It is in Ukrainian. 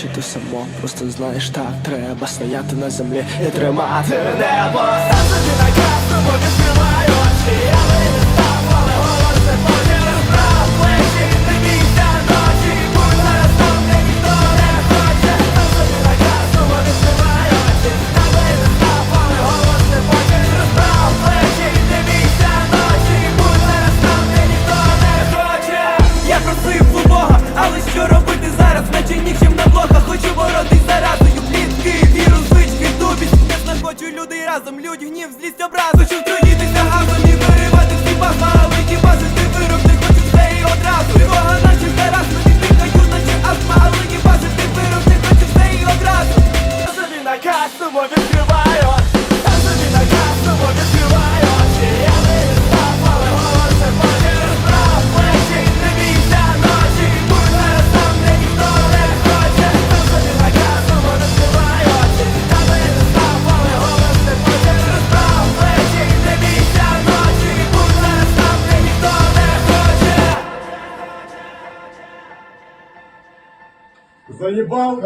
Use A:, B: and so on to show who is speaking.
A: чи ти само. Просто знаєш, так треба стояти на землі і тримати небо. Сам собі
B: на красному разом, лють, гнів, злість
A: образу
C: Заебал!